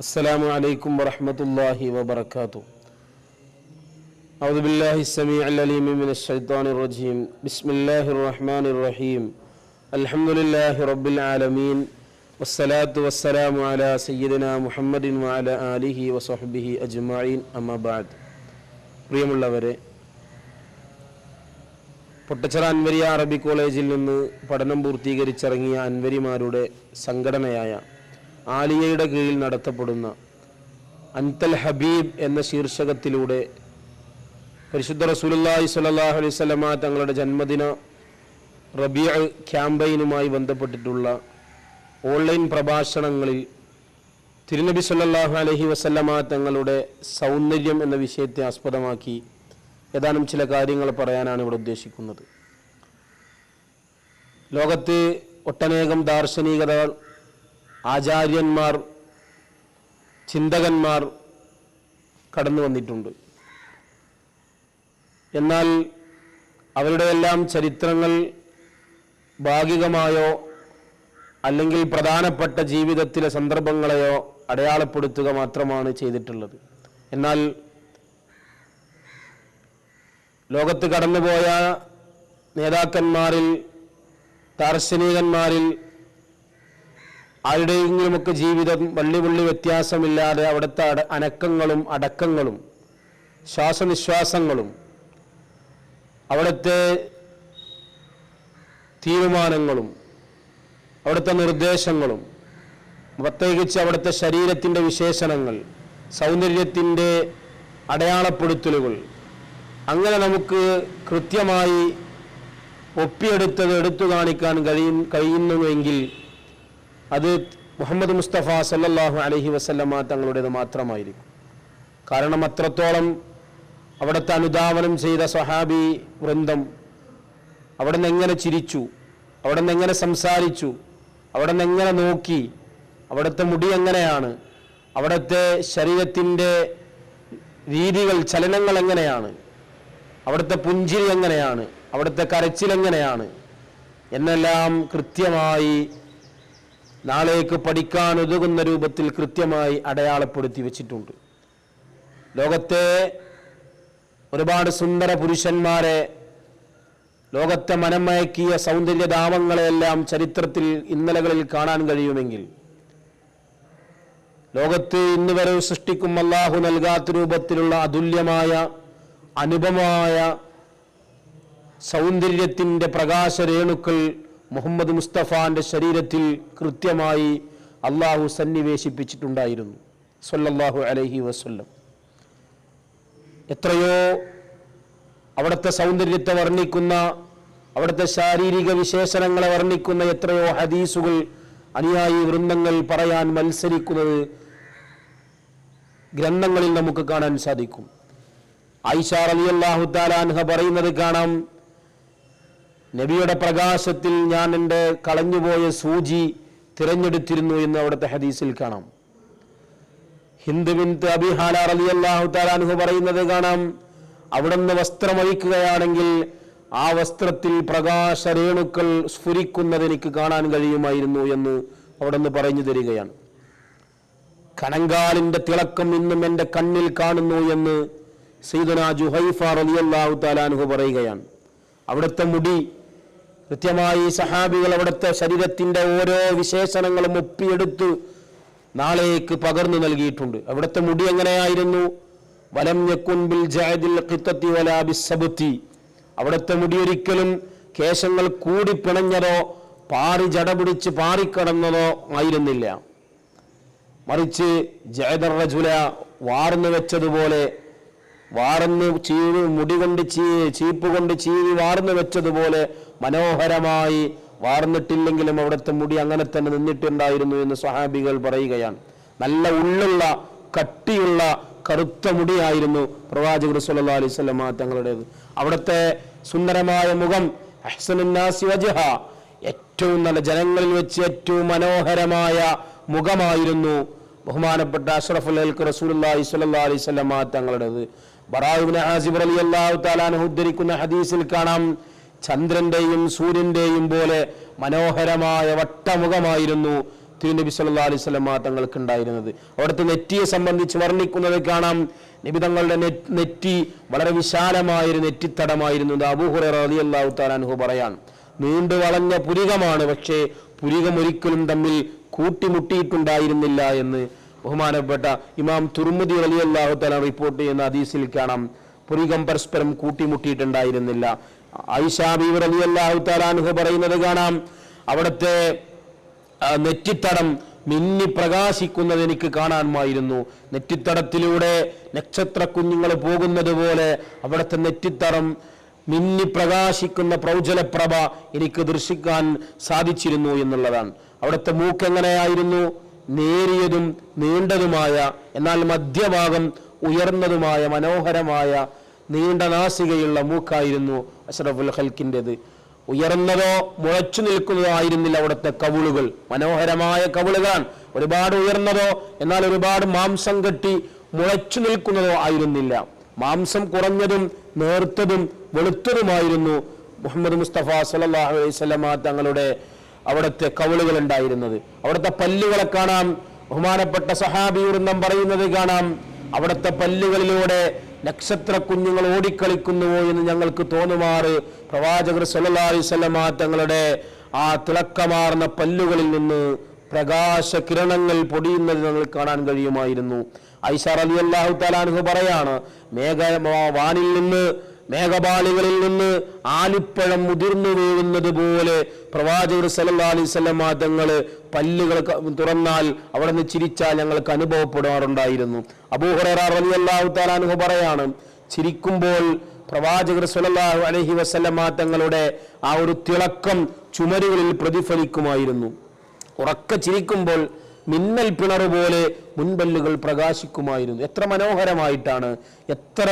السلام عليكم ورحمة الله وبركاته أعوذ بالله السميع العليم من الشيطان الرجيم بسم الله الرحمن الرحيم الحمد لله رب العالمين والصلاة والسلام على سيدنا محمد وعلى آله وصحبه أجمعين أما بعد പ്രിയമുള്ളവരെ പൊട്ടച്ചിറ അൻവരിയ അറബി കോളേജിൽ നിന്ന് പഠനം പൂർത്തീകരിച്ചിറങ്ങിയ അൻവരിമാരുടെ സംഘടനയായ ആലിയയുടെ കീഴിൽ നടത്തപ്പെടുന്ന അൻതൽ ഹബീബ് എന്ന ശീർഷകത്തിലൂടെ പരിശുദ്ധ റസൂലുള്ളാഹി സ്വല്ലല്ലാഹു അലൈഹി സ്വലമ തങ്ങളുടെ ജന്മദിന റബിയ ക്യാമ്പയിനുമായി ബന്ധപ്പെട്ടിട്ടുള്ള ഓൺലൈൻ പ്രഭാഷണങ്ങളിൽ തിരുനബി സല്ലാഹു അലഹി വസല്ലമ തങ്ങളുടെ സൗന്ദര്യം എന്ന വിഷയത്തെ ആസ്പദമാക്കി ഏതാനും ചില കാര്യങ്ങൾ പറയാനാണ് ഇവിടെ ഉദ്ദേശിക്കുന്നത്. ലോകത്ത് ഒട്ടനേകം ദാർശനികതകൾ ആചാര്യന്മാർ ചിന്തകന്മാർ കടന്നു വന്നിട്ടുണ്ട്. എന്നാൽ അവരുടെയെല്ലാം ചരിത്രങ്ങൾ ഭാഗികമായോ അല്ലെങ്കിൽ പ്രധാനപ്പെട്ട ജീവിതത്തിലെ സന്ദർഭങ്ങളെയോ അടയാളപ്പെടുത്തുക മാത്രമാണ് ചെയ്തിട്ടുള്ളത്. എന്നാൽ ലോകത്ത് കടന്നുപോയ നേതാക്കന്മാരിൽ ദാർശനികന്മാരിൽ ആരുടെയെങ്കിലുമൊക്കെ ജീവിതം വള്ളി വള്ളി വ്യത്യാസമില്ലാതെ അവിടുത്തെ അനക്കങ്ങളും അടക്കങ്ങളും ശ്വാസനിശ്വാസങ്ങളും അവിടുത്തെ തീരുമാനങ്ങളും അവിടുത്തെ നിർദ്ദേശങ്ങളും പ്രത്യേകിച്ച് അവിടുത്തെ ശരീരത്തിന്റെ വിശേഷണങ്ങൾ സൗന്ദര്യത്തിന്റെ അടയാളപ്പെടുത്തലുകൾ അങ്ങനെ നമുക്ക് കൃത്യമായി ഒപ്പിയെടുത്തത് എടുത്തു കാണിക്കാൻ കഴിയും കഴിയുന്നുവെങ്കിൽ അത് മുഹമ്മദ് മുസ്തഫ സല്ലാഹു അലഹി വസല്ലമ തങ്ങളുടേത് മാത്രമായിരിക്കും. കാരണം അത്രത്തോളം അവിടുത്തെ അനുധാവനം ചെയ്ത സഹാബി വൃന്ദം അവിടെ നിന്ന് എങ്ങനെ ചിരിച്ചു അവിടെ നിന്ന് എങ്ങനെ സംസാരിച്ചു അവിടെ നിന്ന് എങ്ങനെ നോക്കി അവിടുത്തെ മുടി എങ്ങനെയാണ് അവിടുത്തെ ശരീരത്തിന്റെ രീതികൾ ചലനങ്ങൾ എങ്ങനെയാണ് അവിടുത്തെ പുഞ്ചിരി എങ്ങനെയാണ് അവിടുത്തെ കരച്ചിൽ എങ്ങനെയാണ് എന്നെല്ലാം കൃത്യമായി നാളേക്ക് പഠിക്കാൻ ഉതകുന്ന രൂപത്തിൽ കൃത്യമായി അടയാളപ്പെടുത്തി വെച്ചിട്ടുണ്ട്. ലോകത്തെ ഒരുപാട് സുന്ദര പുരുഷന്മാരെ ലോകത്തെ മനമയക്കിയ സൗന്ദര്യധാമങ്ങളെയെല്ലാം ചരിത്രത്തിൽ ഇന്നലകളിൽ കാണാൻ കഴിയുമെങ്കിൽ ലോകത്ത് ഇന്ന് വരെ സൃഷ്ടിക്കും അള്ളാഹു നൽകാത്ത രൂപത്തിലുള്ള അതുല്യമായ അനുപമായ സൗന്ദര്യത്തിന്റെ പ്രകാശരേണുക്കൾ മുഹമ്മദ് മുസ്തഫാന്റെ ശരീരത്തിൽ കൃത്യമായി അള്ളാഹു സന്നിവേശിപ്പിച്ചിട്ടുണ്ടായിരുന്നു. സൊല്ലാഹു അലഹി വസല്ലം. എത്രയോ അവിടുത്തെ സൗന്ദര്യത്തെ വർണിക്കുന്ന അവിടുത്തെ ശാരീരിക വിശേഷണങ്ങളെ വർണിക്കുന്ന എത്രയോ ഹദീസുകൾ അനുയായി വൃന്ദങ്ങൾ പറയാൻ മത്സരിക്കുന്നത് ഗ്രന്ഥങ്ങളിൽ നമുക്ക് കാണാൻ സാധിക്കും. ഐഷാർ അലി അള്ളാഹു താലാൻഹ പറയുന്നത് കാണാം നബിയുടെ പ്രകാശത്തിൽ ഞാൻ എന്റെ കളഞ്ഞുപോയ സൂചി തിരഞ്ഞെടുത്തിരുന്നു എന്ന് അവിടുത്തെ ഹദീസിൽ കാണാം. ഹിന്ദു അബിഹാല അലി അള്ളാഹു താലാനുഹു പറയുന്നത് കാണാം അവിടുന്ന് വസ്ത്രമഴിക്കുകയാണെങ്കിൽ ആ വസ്ത്രത്തിൽ പ്രകാശരേണുക്കൾ സ്ഫുരിക്കുന്നത് എനിക്ക് കാണാൻ കഴിയുമായിരുന്നു എന്ന് അവിടുന്ന് പറഞ്ഞു തരികയാണ്. കണങ്കാലിന്റെ തിളക്കം ഇന്നും എന്റെ കണ്ണിൽ കാണുന്നു എന്ന് സീദന ജുഹൈഫ റളിയല്ലാഹു താലാനുഹു പറയുകയാണ്. അവിടുത്തെ മുടി കൃത്യമായി സഹാബികൾ അവിടുത്തെ ശരീരത്തിന്റെ ഓരോ വിശേഷണങ്ങളും ഒപ്പിയെടുത്ത് നാളേക്ക് പകർന്നു നൽകിയിട്ടുണ്ട്. അവിടുത്തെ മുടി എങ്ങനെയായിരുന്നു? വലം യക്കുൻ ബിൽ ജഅദിൽ ഖിത്തത്തി വലാ ബിസ്സബത്തി അവിടുത്തെ മുടി ഒരിക്കലും കേശങ്ങൾ കൂടി പിണഞ്ഞതോ പാറി ജടപിടിച്ച് പാറിക്കടന്നതോ ആയിരുന്നില്ല. മറിച്ച് ജയദർ റജുല വാർന്നു വെച്ചതുപോലെ വാർന്ന് ചീവി മുടി കൊണ്ട് ചീ ചീപ്പ് കൊണ്ട് ചീവി വാർന്നു വെച്ചതുപോലെ മനോഹരമായി വാർന്നിട്ടില്ലെങ്കിലും അവിടുത്തെ മുടി അങ്ങനെ തന്നെ നിന്നിട്ടുണ്ടായിരുന്നു എന്ന് സ്വഹാബികൾ പറയുകയാണ്. നല്ല ഉള്ളുള്ള കട്ടിയുള്ള കറുത്ത മുടിയായിരുന്നു പ്രവാചകർ സല്ലല്ലാഹു അലൈഹി വസല്ലമ തങ്ങളുടേത്. അവിടുത്തെ സുന്ദരമായ മുഖം അഹ്സനുന്നാസി വജ്ഹ ഏറ്റവും നല്ല ജനങ്ങളിൽ വെച്ച് ഏറ്റവും മനോഹരമായ മുഖമായിരുന്നു ബഹുമാനപ്പെട്ട അഷ്റഫുൽ അൽക്ക് റസൂലുള്ളാഹി സ്വല്ലാ അലൈഹി വസല്ലമ തങ്ങളുടേത്. ഉദ്ധരിക്കുന്ന ഹദീസിൽ കാണാം ചന്ദ്രന്റെയും സൂര്യന്റെയും പോലെ മനോഹരമായ വട്ടമുഖമായിരുന്നു തിരുനബി സല്ലാ അലൈഹി തങ്ങൾക്ക് ഉണ്ടായിരുന്നത് അവിടുത്തെ നെറ്റിയെ സംബന്ധിച്ച് വർണിക്കുന്നത് കാണാം. നബി തങ്ങളുടെ നെറ്റി വളരെ വിശാലമായൊരു നെറ്റിത്തടമായിരുന്നു അബൂഹുറ താലാൻഹു പറയാൻ. നീണ്ടു വളഞ്ഞ പുരികമാണ് പക്ഷേ പുരികം ഒരിക്കലും തമ്മിൽ കൂട്ടിമുട്ടിയിട്ടുണ്ടായിരുന്നില്ല എന്ന് ബഹുമാനപ്പെട്ട ഇമാം തുർമുദി അലി അള്ളാഹു തല റിപ്പോർട്ട് ചെയ്യുന്ന ഹദീസിൽ കാണാം. പുരികം പരസ്പരം കൂട്ടിമുട്ടിയിട്ടുണ്ടായിരുന്നില്ല. ഐഷാബീബ് അലി അള്ളാഹു തലാനുഹ പറയുന്നത് കാണാം. അവിടുത്തെ നെറ്റിത്തടം മിന്നി പ്രകാശിക്കുന്നത് എനിക്ക് കാണാമായിരുന്നു നെറ്റിത്തടത്തിലൂടെ നക്ഷത്ര കുഞ്ഞുങ്ങൾ പോകുന്നത് പോലെ അവിടുത്തെ നെറ്റിത്തടം മിന്നി പ്രകാശിക്കുന്ന പ്രൗജലപ്രഭ എനിക്ക് ദർശിക്കാൻ സാധിച്ചിരുന്നു എന്നുള്ളതാണ്. അവിടുത്തെ മൂക്ക് എങ്ങനെയായിരുന്നു? നേരിയതും നീണ്ടതുമായ എന്നാൽ മധ്യഭാഗം ഉയർന്നതുമായ മനോഹരമായ നീണ്ട നാസികയുള്ള മൂക്കായിരുന്നു അഷ്റഫുൽ ഹൽക്കിന്റെത് ഉയർന്നതോ മുളച്ചു നിൽക്കുന്നതോ ആയിരുന്നില്ല അവിടുത്തെ കവിളുകൾ. മനോഹരമായ കവിളുകളാണ്. ഒരുപാട് ഉയർന്നതോ എന്നാൽ ഒരുപാട് മാംസം കെട്ടി മുളച്ചു നിൽക്കുന്നതോ ആയിരുന്നില്ല. മാംസം കുറഞ്ഞതും നേർത്തതും വെളുത്തതുമായിരുന്നു മുഹമ്മദ് മുസ്തഫ സല്ലല്ലാഹു അലൈഹി തങ്ങളുടെ അവിടുത്തെ കവളുകൾ ഉണ്ടായിരുന്നത്. അവിടുത്തെ പല്ലുകളെ കാണാം. ബഹുമാനപ്പെട്ട സഹാബി വൃന്ദം പറയുന്നത് കാണാം. അവിടുത്തെ പല്ലുകളിലൂടെ നക്ഷത്ര കുഞ്ഞുങ്ങൾ ഓടിക്കളിക്കുന്നുവോ എന്ന് ഞങ്ങൾക്ക് തോന്നുമാറ്. പ്രവാചകർ വസല്ലമ തങ്ങളുടെ ആ തിളക്കമാർന്ന പല്ലുകളിൽ നിന്ന് പ്രകാശ കിരണങ്ങൾ പൊടിയുന്നത് ഞങ്ങൾ കാണാൻ കഴിയുമായിരുന്നു. ഐഷാർ അലി അള്ളാഹു തലാൻഹു പറയാണ് മേഘ വാനിൽ നിന്ന് മേഘപാളികളിൽ നിന്ന് ആലിപ്പഴം മുതിർന്നു വീഴുന്നത് പോലെ പ്രവാചകർ സല്ലല്ലാഹു അലൈഹി വസല്ലമ തങ്ങൾ പല്ലുകൾ തുറന്നാൽ അവിടെ നിന്ന് ചിരിച്ചാൽ ഞങ്ങൾക്ക് അനുഭവപ്പെടാറുണ്ടായിരുന്നു. അബൂഹുറ പറയാണ് ചിരിക്കുമ്പോൾ പ്രവാചകർ സുലല്ലാഹു അലഹി വസല്ലമ തങ്ങളുടെ ആ ഒരു തിളക്കം ചുമരുകളിൽ പ്രതിഫലിക്കുമായിരുന്നു. ഉറക്ക ചിരിക്കുമ്പോൾ മിന്നൽ പിണറുപോലെ മുൻപല്ലുകൾ പ്രകാശിക്കുമായിരുന്നു. എത്ര മനോഹരമായിട്ടാണ് എത്ര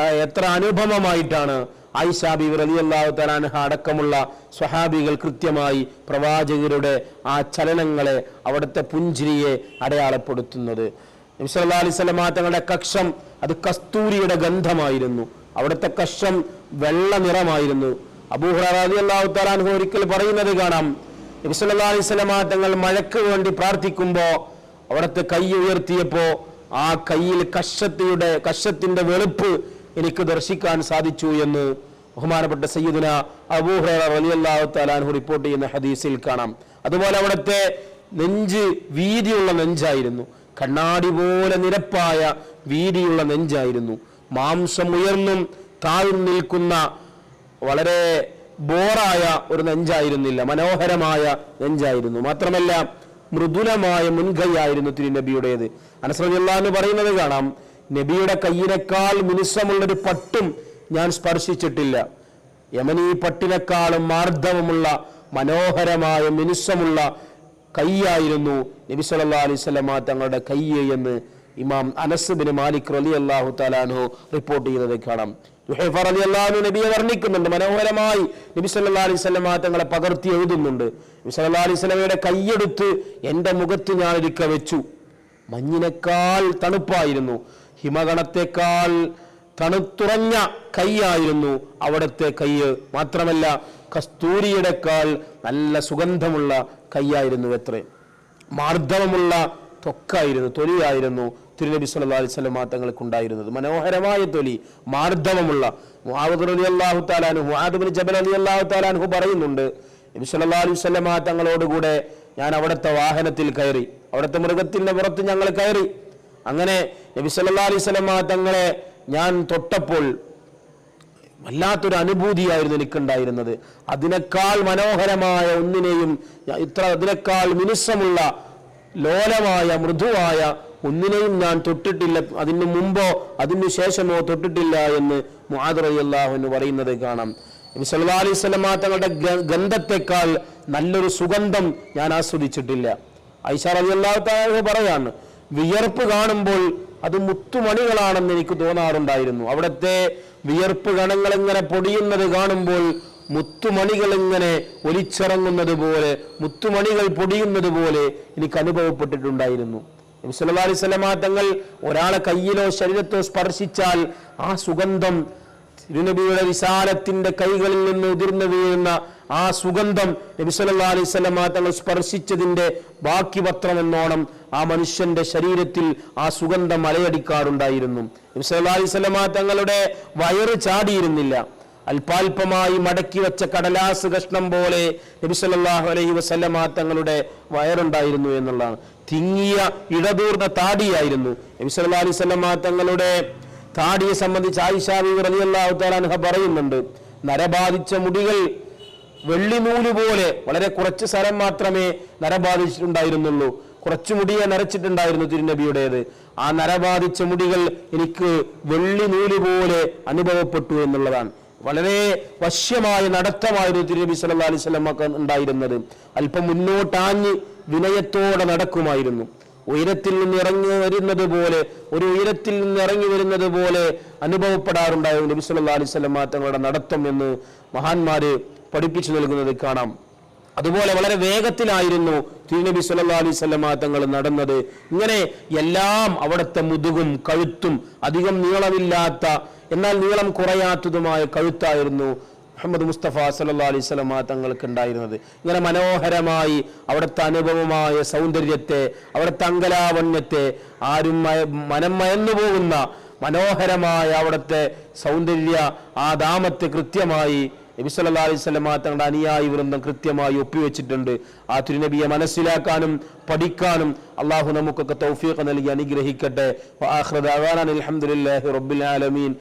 എത്ര അനുപമമായിട്ടാണ് റലി റളിയല്ലാഹു തലാൻഹ അടക്കമുള്ള സ്വഹാബികൾ കൃത്യമായി പ്രവാചകരുടെ ആ ചലനങ്ങളെ അവിടുത്തെ പുഞ്ചിരിയെ അടയാളപ്പെടുത്തുന്നത്. നബി സല്ലല്ലാഹു അലൈഹി തങ്ങളുടെ കക്ഷം അത് കസ്തൂരിയുടെ ഗന്ധമായിരുന്നു. അവിടുത്തെ കക്ഷം വെള്ള നിറമായിരുന്നു. അബൂഹുറാദി അള്ളാഹു ഒരിക്കൽ പറയുന്നത് കാണാം. നബി സല്ലല്ലാഹു അലൈഹി വസല്ലമ തങ്ങൾ മഴയ്ക്ക് വേണ്ടി പ്രാർത്ഥിക്കുമ്പോൾ അവിടുത്തെ കൈ ഉയർത്തിയപ്പോ ആ കയ്യിൽ കഷത്തിയുടെ കഷത്തിന്റെ വെളുപ്പ് എനിക്ക് ദർശിക്കാൻ സാധിച്ചു എന്ന് ബഹുമാനപ്പെട്ട സയ്യിദിന അബൂഹുറ റളിയല്ലാഹു തആലാഹു റിപ്പോർട്ട് ചെയ്യുന്ന ഹദീസിൽ കാണാം. അതുപോലെ അവിടുത്തെ നെഞ്ച് വീതിയുള്ള നെഞ്ചായിരുന്നു. കണ്ണാടി പോലെ നിരപ്പായ വീതിയുള്ള നെഞ്ചായിരുന്നു. മാംസം ഉയർന്നും താഴ്ന്നു നിൽക്കുന്ന വളരെ ബോറായ ഒരു നെഞ്ചായിരുന്നില്ല. മനോഹരമായ നെഞ്ചായിരുന്നു. മാത്രമല്ല മൃദുലമായ മുൻകൈയായിരുന്നു തിരുനബിയുടേത്. അനസ്രമില്ല എന്ന് പറയുന്നത് കാണാം. നബിയുടെ കയ്യിനേക്കാൾ മിനുസമുള്ളൊരു പട്ടും ഞാൻ സ്പർശിച്ചിട്ടില്ല. യമനീ പട്ടിനേക്കാളും മാർദ്ദവമുള്ള മനോഹരമായ മിനുസമുള്ള കൈയായിരുന്നു നബി സല്ലല്ലാഹു അലൈഹി വസല്ലമ തങ്ങളുടെ കൈ എന്ന് ഇമാം അനസ് ബിൻ മാലിക് റലി അള്ളാഹു തലാനു റിപ്പോർട്ട് ചെയ്യുന്നത് കാണാം. യുഹൈഫ റളിയല്ലാഹു നബിയെ വർണിക്കുന്നുണ്ട്. മനോഹരമായി നബി സല്ലല്ലാഹു അലൈഹി തങ്ങളെ പകർത്തി എഴുതുന്നുണ്ട്. നബി സല്ലല്ലാഹു അലൈഹി വസല്ലമയുടെ കൈയെടുത്ത് എന്റെ മുഖത്ത് ഞാൻ ഇരിക്ക വെച്ചു. മഞ്ഞിനേക്കാൾ തണുപ്പായിരുന്നു. ഹിമഗണത്തെക്കാൾ തണുത്തുറഞ്ഞ കൈയായിരുന്നു അവിടുത്തെ കൈ മാത്രമല്ല കസ്തൂരിയുടെക്കാൾ നല്ല സുഗന്ധമുള്ള കൈയായിരുന്നു എത്ര. മാർദ്ദവമുള്ള തൊക്കായിരുന്നു തൊലിയായിരുന്നു തിരുനബി സല്ലാ തങ്ങൾക്ക് ഉണ്ടായിരുന്നത് മനോഹരമായ തൊലി മാർദ്ദവമുള്ള. ബിൻ ജബൽ പറയുന്നുണ്ട് നബി സല്ലാ അലൈഹി മാറ്റങ്ങളോടുകൂടെ ഞാൻ അവിടുത്തെ വാഹനത്തിൽ കയറി അവിടുത്തെ മൃഗത്തിന്റെ പുറത്ത് ഞങ്ങൾ കയറി. അങ്ങനെ നബി സല്ലല്ലാഹു അലൈഹി സ്വലമ തങ്ങളെ ഞാൻ തൊട്ടപ്പോൾ വല്ലാത്തൊരു അനുഭൂതിയായിരുന്നു എനിക്കുണ്ടായിരുന്നത്. അതിനേക്കാൾ മനോഹരമായ ഒന്നിനെയും ഇത്ര അതിനേക്കാൾ മിനുസമുള്ള ലോലമായ മൃദുവായ ഒന്നിനെയും ഞാൻ തൊട്ടിട്ടില്ല. അതിനു മുമ്പോ അതിനു ശേഷമോ തൊട്ടിട്ടില്ല എന്ന് മുഹാദുറയ്യല്ലാഹു എന്ന് പറയുന്നത് കാണാം. നബി സല്ലല്ലാഹു അലൈഹി വസല്ലമ തങ്ങളുടെ ഗന്ധത്തേക്കാൾ നല്ലൊരു സുഗന്ധം ഞാൻ ആസ്വദിച്ചിട്ടില്ല. ഐഷ റളിയല്ലാഹു തആല പറയാണ് വിയർപ്പ് കാണുമ്പോൾ അത് മുത്തുമണികളാണെന്ന് എനിക്ക് തോന്നാറുണ്ടായിരുന്നു. അവിടുത്തെ വിയർപ്പ് കണങ്ങൾ ഇങ്ങനെ പൊടിയുന്നത് കാണുമ്പോൾ മുത്തുമണികൾ ഇങ്ങനെ ഒലിച്ചിറങ്ങുന്നത് പോലെ മുത്തുമണികൾ പൊടിയുന്നത് പോലെ എനിക്ക് അനുഭവപ്പെട്ടിട്ടുണ്ടായിരുന്നു. നബി സല്ലല്ലാഹു അലൈഹി വസല്ലമ തങ്ങൾ ഒരാളെ കയ്യിലോ ശരീരത്തോ സ്പർശിച്ചാൽ ആ സുഗന്ധം തിരുനബിയുടെ വിശാലത്തിന്റെ കൈകളിൽ നിന്ന് ഉതിർന്നു വീഴുന്ന ആ സുഗന്ധം നബി സല്ലല്ലാഹു അലൈഹി വസല്ലമ തങ്ങൾ സ്പർശിച്ചതിന്റെ ബാക്കി പത്രം എന്നോണം ആ മനുഷ്യന്റെ ശരീരത്തിൽ ആ സുഗന്ധം അലയടിക്കാറുണ്ടായിരുന്നു നബി സല്ലല്ലാഹു അലൈഹി വസല്ലമ തങ്ങളുടെ വയറ് ചാടിയിരുന്നില്ല. അല്പാൽപമായി മടക്കി വെച്ച കടലാസ് കഷ്ണം പോലെ നബി സല്ലല്ലാഹു അലൈഹി വസല്ലമ തങ്ങളുടെ വയറുണ്ടായിരുന്നു എന്നുള്ളതാണ്. തിങ്ങിയ ഇടതൂർന്ന താടിയായിരുന്നു. നബി സല്ലല്ലാഹു അലൈഹി തങ്ങളുടെ താടിയെ സംബന്ധിച്ച് ആയിഷാ റലിയല്ലാഹു അൻഹ പറയുന്നുണ്ട്. നരബാധിച്ച മുടികൾ വെള്ളിനൂൽ പോലെ വളരെ കുറച്ച് സ്ഥലം മാത്രമേ നരബാധിച്ചിട്ടുണ്ടായിരുന്നുള്ളൂ കുറച്ചു മുടിയെ നരച്ചിട്ടുണ്ടായിരുന്നു തിരുനബിയുടേത്. ആ നരബാധിച്ച മുടികൾ എനിക്ക് വെള്ളി നൂൽ പോലെ അനുഭവപ്പെട്ടു എന്നുള്ളതാണ്. വളരെ വശ്യമായ നടത്തമായിരുന്നു തിരുനബി സല്ലല്ലാഹു അലൈഹി വസല്ലമക്ക് ഉണ്ടായിരുന്നത്. അല്പം മുന്നോട്ടാഞ്ഞ് വിനയത്തോടെ നടക്കുമായിരുന്നു. ഉയരത്തിൽ നിന്ന് ഇറങ്ങി വരുന്നത് പോലെ ഒരു ഉയരത്തിൽ നിന്ന് ഇറങ്ങി വരുന്നത് പോലെ അനുഭവപ്പെടാറുണ്ടായിരുന്നു നബി സല്ലല്ലാഹു അലൈഹി വസല്ലമ തങ്ങളുടെ നടത്തം എന്ന് മഹാന്മാര് പഠിപ്പിച്ചു നൽകുന്നത് കാണാം. അതുപോലെ വളരെ വേഗത്തിലായിരുന്നു തിരുനബി സല്ലല്ലാഹു അലൈഹി വസല്ലമ തങ്ങൾ നടന്നത്. ഇങ്ങനെ എല്ലാം അവിടുത്തെ മുതുകും കഴുത്തും അധികം നീളമില്ലാത്ത എന്നാൽ നീളം കുറയാത്തതുമായ കഴുത്തായിരുന്നു മുഹമ്മദ് മുസ്തഫ സല്ലല്ലാഹു അലൈഹി വസല്ലമ തങ്ങൾക്ക് ഉണ്ടായിരുന്നത്. ഇങ്ങനെ മനോഹരമായി അവിടുത്തെ അനുഭവമായ സൗന്ദര്യത്തെ അവിടുത്തെ അങ്കലാവണ്യത്തെ ആരും മനം മയന്നു പോകുന്ന മനോഹരമായ അവിടുത്തെ സൗന്ദര്യ ആ ദാമത്തെ കൃത്യമായി നബി അലൈഹി വസല്ലമ തങ്ങളുടെ അനുയായി വൃന്ദം കൃത്യമായി ഒപ്പിവെച്ചിട്ടുണ്ട്. ആ തിരുനബിയെ മനസ്സിലാക്കാനും പഠിക്കാനും അള്ളാഹു നമുക്കൊക്കെ തൗഫീഖ് നൽകി അനുഗ്രഹിക്കട്ടെ. ആഖിറ ദഅവാനാ അൽഹംദുലില്ലാഹി റബ്ബിൽ ആലമീൻ.